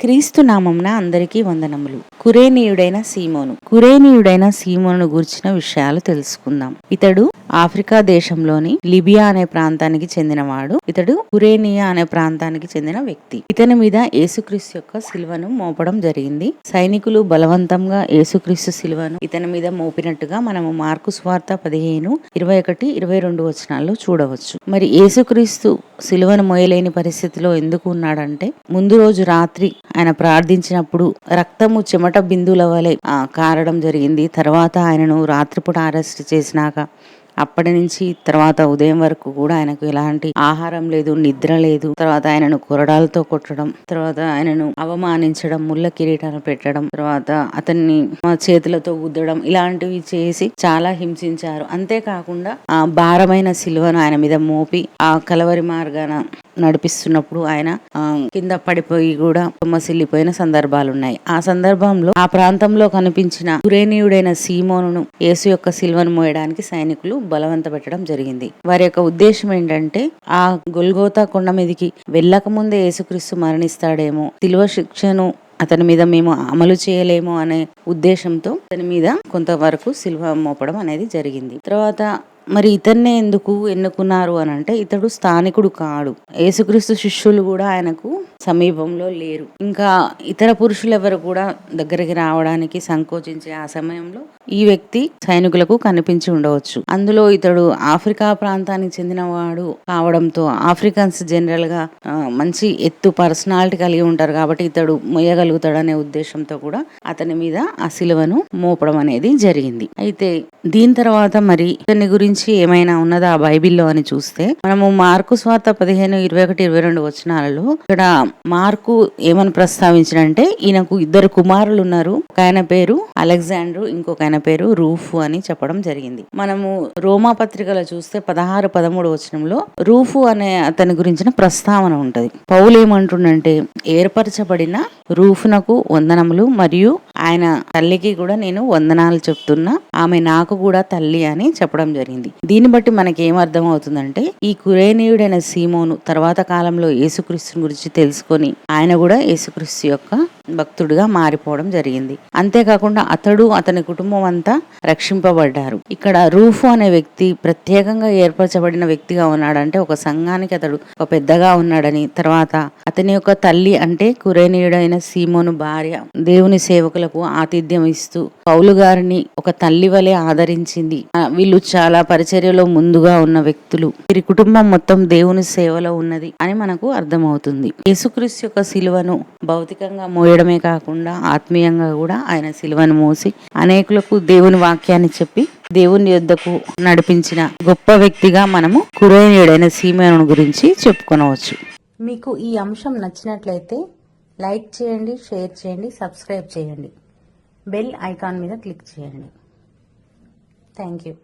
క్రీస్తు నామంన అందరికీ వందనములు. కురేనీయుడైన సీమోను. కురేనీయుడైన సీమోను గూర్చిన విషయాలు తెలుసుకుందాం. ఇతడు ఆఫ్రికా దేశంలోని లిబియా అనే ప్రాంతానికి చెందినవాడు. ఇతడు కురేనియా అనే ప్రాంతానికి చెందిన వ్యక్తి. ఇతని మీద యేసుక్రీస్తు యొక్క సిల్వను మోపడం జరిగింది. సైనికులు బలవంతంగా యేసుక్రీస్తు సిల్వను ఇతని మీద మోపినట్టుగా మనము మార్కు స్వార్త పదిహేను ఇరవై ఒకటి ఇరవై రెండు వచనాల్లో చూడవచ్చు. మరి యేసుక్రీస్తు సిలువను మోయలేని పరిస్థితిలో ఎందుకు ఉన్నాడంటే ముందు రోజు రాత్రి ఆయన ప్రార్థించినప్పుడు రక్తము చెమట బిందువుల వలె కారడం జరిగింది. తర్వాత ఆయనను రాత్రిపూట అరెస్ట్ చేసినాక అప్పటి నుంచి తర్వాత ఉదయం వరకు కూడా ఆయనకు ఎలాంటి ఆహారం లేదు నిద్ర లేదు. తర్వాత ఆయనను కొరడాలతో కొట్టడం తర్వాత ఆయనను అవమానించడం ముళ్ళ కిరీటాలు పెట్టడం తర్వాత అతన్ని మా చేతులతో గుద్దడం ఇలాంటివి చేసి చాలా హింసించారు. అంతేకాకుండా ఆ భారమైన సిలువను ఆయన మీద మోపి ఆ కలవరి మార్గాన నడిపిస్తున్నప్పుడు ఆయన ఆ, కింద పడిపోయి కూడా మసిల్లిపోయిన సందర్భాలు ఉన్నాయి ఆ సందర్భంలో ఆ ప్రాంతంలో కనిపించిన కురేనీయుడైన సీమోను యేసు యొక్క సిల్వను మోయడానికి సైనికులు బలవంత పెట్టడం జరిగింది. వారి యొక్క ఉద్దేశం ఏంటంటే ఆ గొల్గోతా కొండ మీదకి వెళ్ళక ముందే యేసుక్రీస్తు మరణిస్తాడేమో సిల్వ శిక్షను అతని మీద మేము అమలు చేయలేము అనే ఉద్దేశంతో అతని మీద కొంతవరకు సిల్వ మోపడం అనేది జరిగింది. తర్వాత మరి ఇతన్నే ఎందుకు ఎన్నుకున్నారు అని అంటే ఇతడు స్థానికుడు కాడు. యేసుక్రీస్తు శిష్యులు కూడా ఆయనకు సమీపంలో లేరు. ఇంకా ఇతర పురుషులు ఎవరు కూడా దగ్గరికి రావడానికి సంకోచించే ఆ సమయంలో ఈ వ్యక్తి సైనికులకు కనిపించి ఉండవచ్చు. అందులో ఇతడు ఆఫ్రికా ప్రాంతానికి చెందినవాడు కావడంతో ఆఫ్రికన్స్ జనరల్గా మంచి ఎత్తు పర్సనాలిటీ కలిగి ఉంటారు కాబట్టి ఇతడు మొయ్యగలుగుతాడనే ఉద్దేశంతో కూడా అతని మీద ఆ సిలువను మోపడం అనేది జరిగింది. అయితే దీని తర్వాత మరి ఇతని గురించి ఏమైనా ఉన్నదా ఆ బైబిల్లో అని చూస్తే మనము మార్కు స్వార్త పదిహేను ఇరవై ఒకటి ఇరవై రెండు వచనాలలో ఇక్కడ మార్కు ఏమని ప్రస్తావించినంటే ఈయనకు ఇద్దరు కుమారులు ఉన్నారు. ఒక ఆయన పేరు అలెగ్జాండర్ ఇంకొక ఆయన పేరు రూఫ్ అని చెప్పడం జరిగింది. మనము రోమా పత్రికలో చూస్తే పదహారు పదమూడు వచనంలో రూఫ్ అనే అతని గురించిన ప్రస్తావన ఉంటది. పౌలు ఏమంటుండంటే ఏర్పరచబడిన రూఫ్నకు వందనములు మరియు ఆయన తల్లికి కూడా నేను వందనాలు చెప్తున్నా. ఆమె నాకు కూడా తల్లి అని చెప్పడం జరిగింది. దీన్ని బట్టి మనకి ఏమర్థం అవుతుందంటే ఈ కురేనీయుడైన సీమోను తర్వాత కాలంలో యేసుక్రీస్తుని గురించి తెలుసుకొని ఆయన కూడా యేసుక్రీస్తు యొక్క భక్తుడిగా మారిపోవడం జరిగింది. అంతేకాకుండా అతడు అతని కుటుంబం అంతా రక్షింపబడ్డారు. ఇక్కడ రూఫు అనే వ్యక్తి ప్రత్యేకంగా ఏర్పరచబడిన వ్యక్తిగా ఉన్నాడంటే ఒక సంఘానికి అతడు ఒక పెద్దగా ఉన్నాడని తర్వాత అతని యొక్క తల్లి అంటే కురేనీయుడైన సీమోను భార్య దేవుని సేవకులకు ఆతిథ్యం ఇస్తూ పౌలు గారిని ఒక తల్లి వలె ఆదరించింది. వీళ్ళు చాలా పరిచర్యలో ముందుగా ఉన్న వ్యక్తులు. వీరి కుటుంబం మొత్తం దేవుని సేవలో ఉన్నది అని మనకు అర్థమవుతుంది. యేసుక్రీస్తు యొక్క సిలువను భౌతికంగా మోయడమే కాకుండా ఆత్మీయంగా కూడా ఆయన సిలువను మోసి అనేకులకు దేవుని వాక్యాన్ని చెప్పి దేవుని యొద్దకు నడిపించిన గొప్ప వ్యక్తిగా మనము కురేనీయుడైన సీమేను గురించి చెప్పుకొనవచ్చు. మీకు ఈ అంశం నచ్చినట్లయితే లైక్ చేయండి షేర్ చేయండి సబ్స్క్రైబ్ చేయండి. బెల్ ఐకాన్ మీద క్లిక్ చేయండి. Thank you.